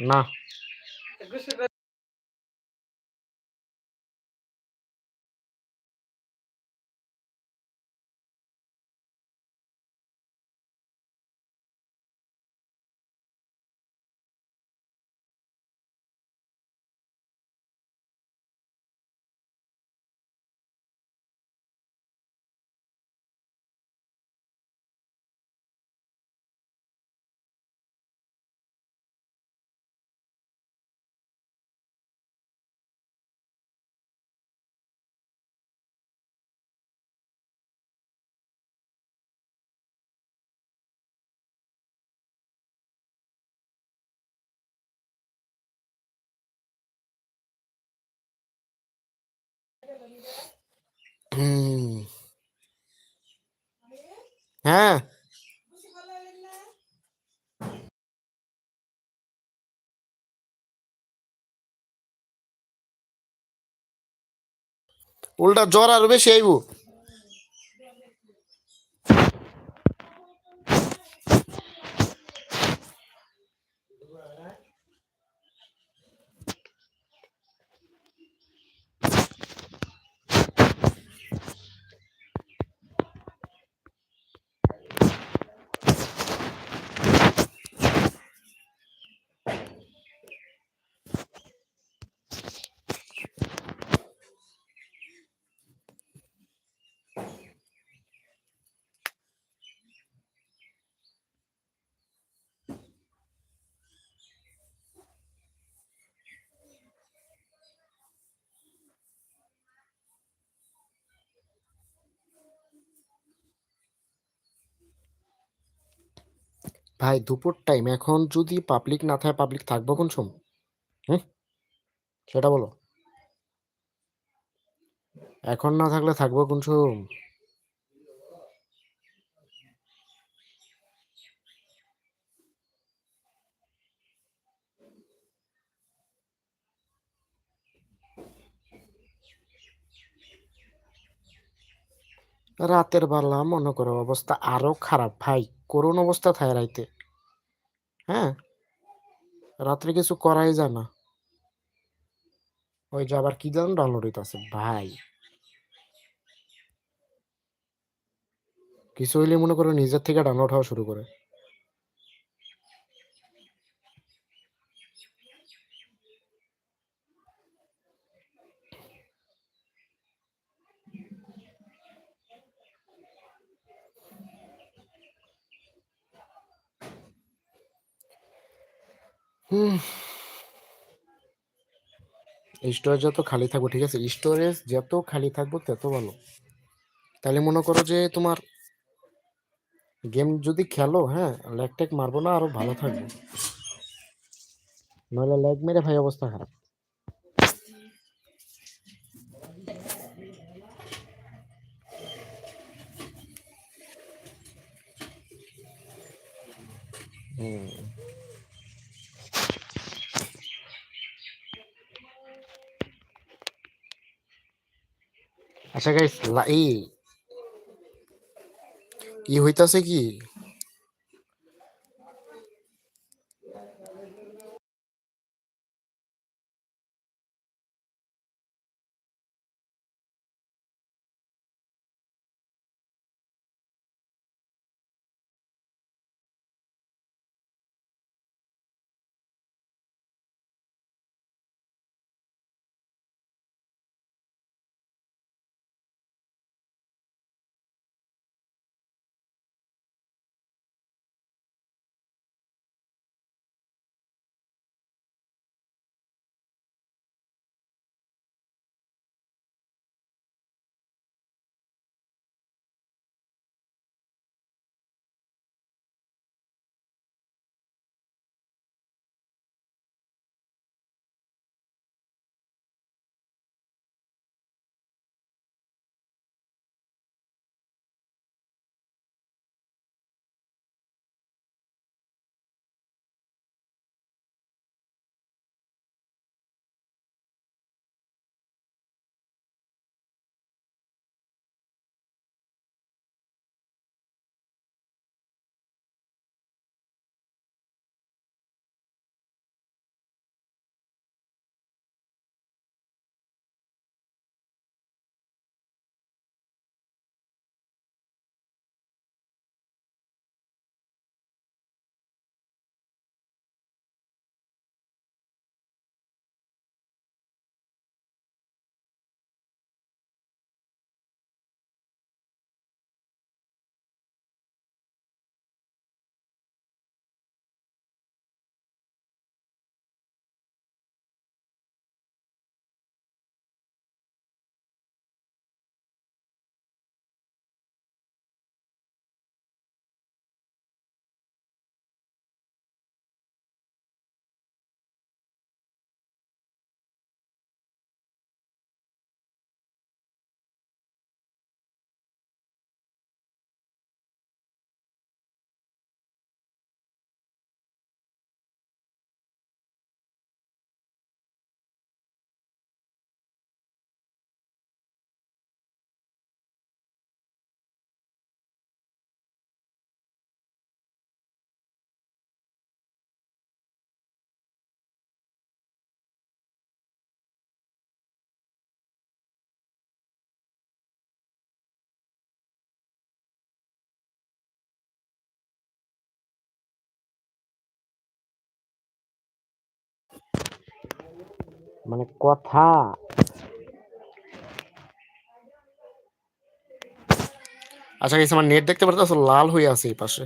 না। হ্যাঁ। উল্টা জ্বর আর বেশি আইব। ভাই, দুপুর টাইম এখন যদি পাবলিক না থাকে পাবলিক থাকব কোন সময়? হুম? সেটা বলো। এখন না থাকলে থাকব কোন সময়? রাতের বেলা মনে করো অবস্থা আরও খারাপ ভাই, করুণ অবস্থা থাকে রাইতে। হ্যাঁ? রাত্রে কিছু করাই যায় না। ওই যে আবার কি জানো ডাউনলোড হইতেছে, ভাই। কিছু হইলে মনে করো নিজের থেকে ডাউনলোড হওয়া শুরু করে। হুম স্টোরেজ যত খালি থাকব, ঠিক আছে? স্টোরেজ যত খালি থাকব, তত ভালো। তাহলে মনে করো যে তোমার গেম যদি খেলো হ্যাঁ ল্যাগ ট্যাগ মারবো না, আরও ভালো থাকবে। নাহলে ল্যাগ মেরে ভাই অবস্থা খারাপ। হুম। আচ্ছা গাইস এই ই হইতাছে কি মানে কথা। আচ্ছা গেছে আমার নেট দেখতে পারতেছো, লাল হয়ে আছে এই পাশে।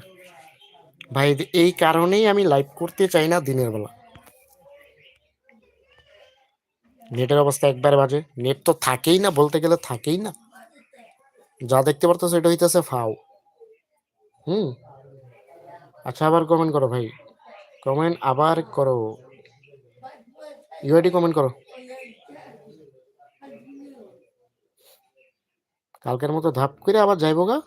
ভাই, এই কারণেই আমি লাইভ করতে চাই না দিনের বেলা। নেটের অবস্থা একবারে বাজে। নেট তো থাকেই না, বলতে গেলে থাকেই না। যা দেখতে পারতেছো, এটা হইতেছে ফাও। হুম? আচ্ছা আবার কমেন্ট করো ভাই। কমেন্ট আবার করো। ইউআইডি কমেন্ট করো। কালকের মতো ধাপ করে আবার যাইবো গা।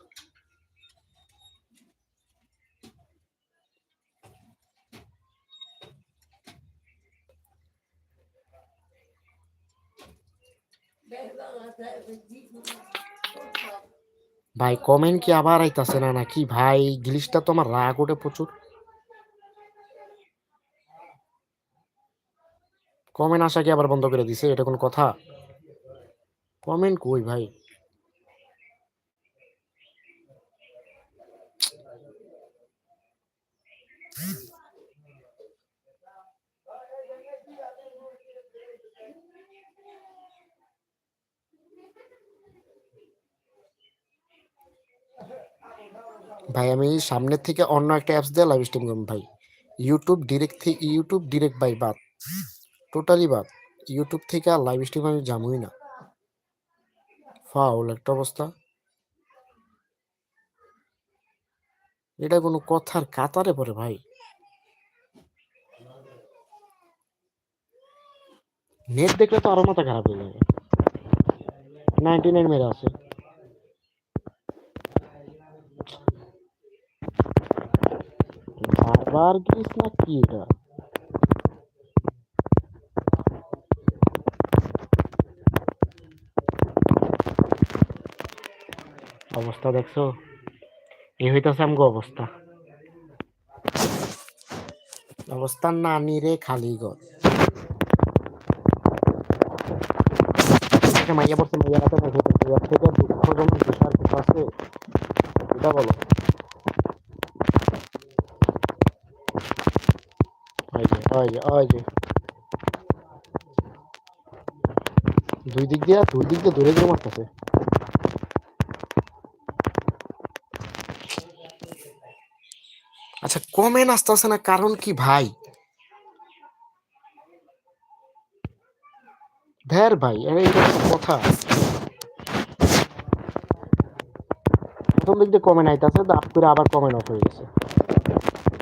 ভাই কমেন্ট কি আবার আইতাছে না নাকি? ভাই গ্লিশটা তো আমার রাগ ওঠে প্রচুর। কমেন্ট আসা কি আবার বন্ধ করে দিছে, এটা কোন কথা? কমেন্ট কই ভাই? ভাই, আমি সামনের থেকে অন্য একটা অ্যাপস দিয়ে লাইভ স্ট্রিম করব ভাই। ইউটিউব ডিরেক্ট থেকে ইউটিউব ডিরেক্ট বাই বাদ। টোটালি বাদ। ইউটিউব থেকে আর লাইভ স্ট্রিম আমি জামুই না। ফাউল একটা অবস্থা। এটা কোনো কথার কাতারে পড়ে ভাই। নেট দেখলে তো আরও মাথা খারাপ হয়ে যাবে। নাইনটি নাইন মেরে আছে। বারবার গিস না কি এটা? অবস্থা দেখছ? এই হইতাছে আমগো অবস্থা। অবস্থা না নিরে খালি গর। মাইয়া পড়ছে মাইয়া আছে। এটা বলো। দুই দিক দিয়ে, দুই দিক দিয়ে দূরে দূরে মারতেছে আচ্ছা কমেন্ট আসতেছে না, কারণ কি ভাই? ভ্যার ভাই কথা। প্রথম দিক দিয়ে কমেন্ট আইতাছে দাপ করে আবার কমেন্ট অফ হয়ে গেছে।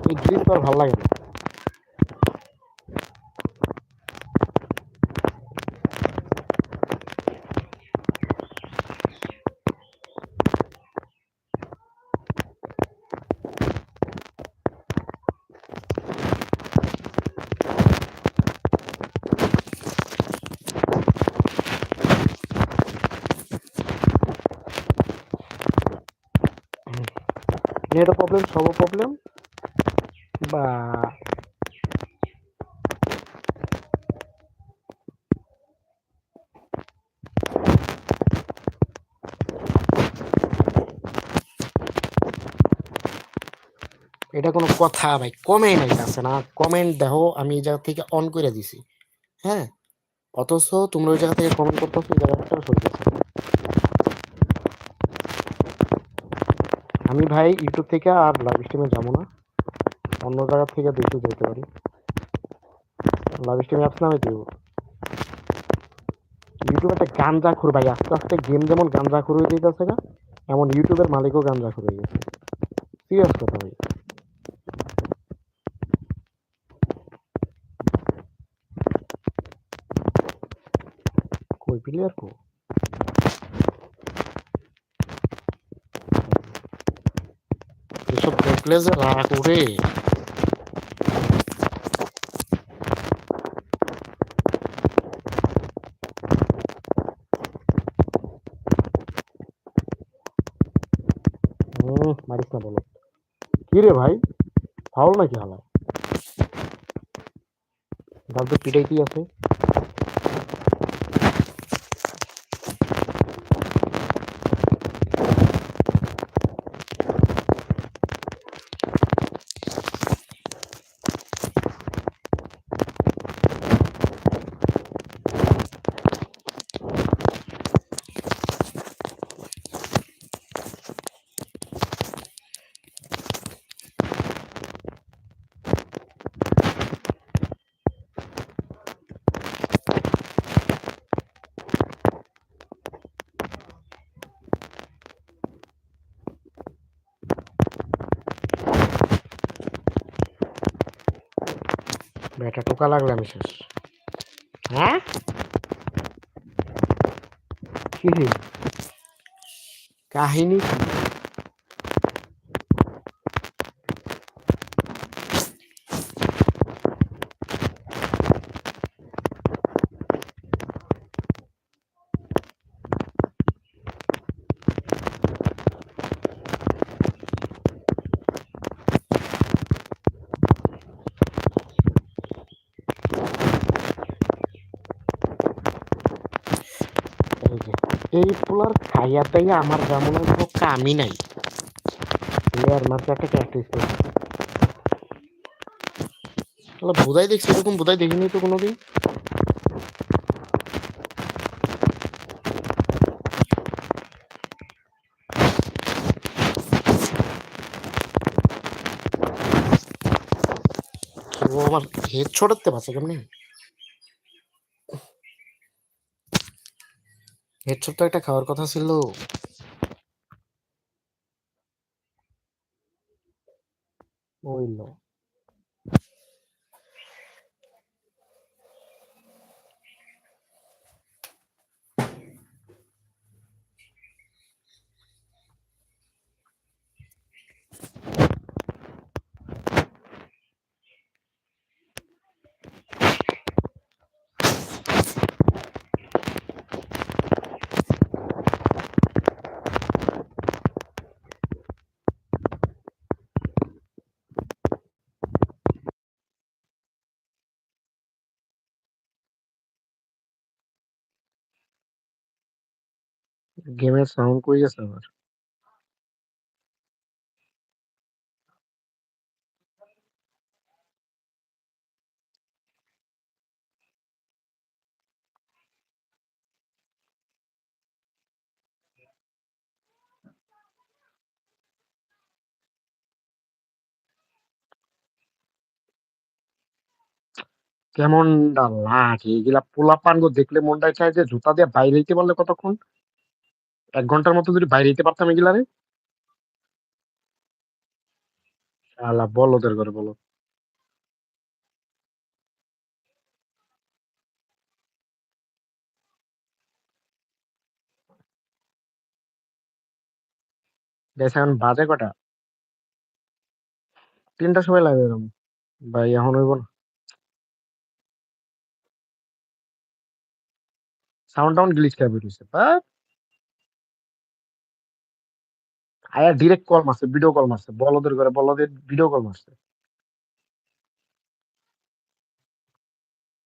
এই গ্রিপ তো আর ভালো লাগে না নেট প্রবলেম সব প্রবলেম বা এটা কোনো কথা ভাই কমেন্ট আইতাছে না। কমেন্ট দেখো, আমি এই জায়গা থেকে অন করে দিছি। হ্যাঁ? অথচ তোমরা ওই জায়গা থেকে কমেন্ট করতেছো জায়গাটা চলতেছে আমি ভাই ইউটিউব থেকে আর লাইভ স্ট্রিমে যাব না। অন্য জায়গা থেকে দেখে যেতে পারি। লাইভ স্ট্রিম অ্যাপস নামে দিব। ইউটিউব একটা গাঞ্জা খুর ভাই, আস্তে আস্তে গেম যেমন গাঞ্জা খুর হয়ে যেতেছে না, এমন ইউটিউবের মালিকও গাঞ্জা খুর হয়ে গেছে। সিরিয়াস কথা ভাই। কই প্লেয়ার কো? এসব দেখলে যে রাগ মারিস না বলো। কি রে ভাই, ফাউল নাকি হালায়? দাল তো পিটাইতেই আছে। বেটা টোকা লাগলে আমি শেষ। হ্যাঁ? কাহিনী এই পোলার খাইয়া তাইয়া আমার যেমন কোনো কামই নাই। লেয়ার মার্কে একটা ক্যারেক্টার বোধাই দেখছি, এরকম বোধাই দেখিনি তো কোনোদিন। আমার হেড ছড়াতে পারছে কেমনি? হেডশট তো একটা খাওয়ার কথা ছিল। গেমের সাউন্ড কই গেছে আবার। কেমন লাগে এগুলা পোলা পানগো দেখলে মনটা চায় যে জুতা দিয়ে বাইরে হইতে পারলে কতক্ষণ? এক ঘণ্টার মতো যদি বাইরে যেতে পারতাম এগুলারে আলা বলো বলদের ঘরে, বলো। এখন বাজে কটা? তিনটা সময় লাগে এরকম ভাই, এখন হইব না। সাউন্ড টাউন গ্লিচ খেয়ে বেরিয়েছে আয়া ডিরেক্ট কল মারছে ভিডিও কল মারছে বলদের ঘরে বলদের ভিডিও কল মারছে।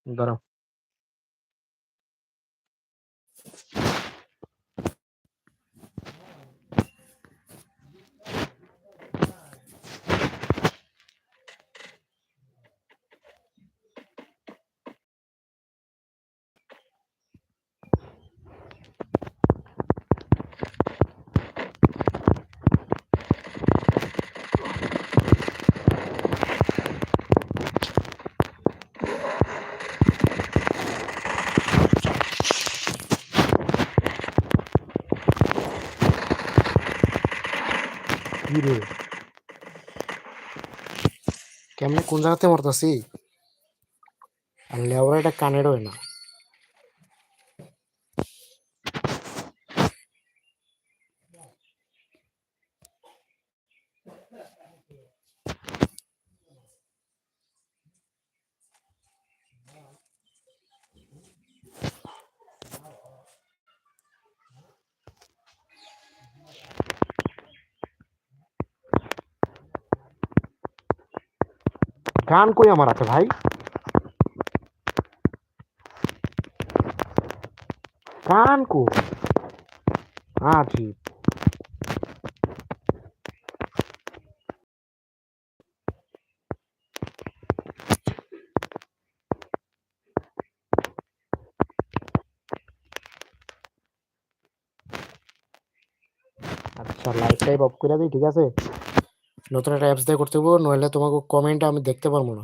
দাঁড়াও কি রে কেমনে কোন জায়গাতে মরতাছি? আর লেবার এটা কানের হয় না। গান কই আমার আছে ভাই? গান কো আজীব। আচ্ছা লাইভ টাইপ অফ করে দিই, ঠিক আছে? নতুন একটা অ্যাপস দিয়ে করতে পারব নইলে তোমাকে কমেন্ট আমি দেখতে পারব না।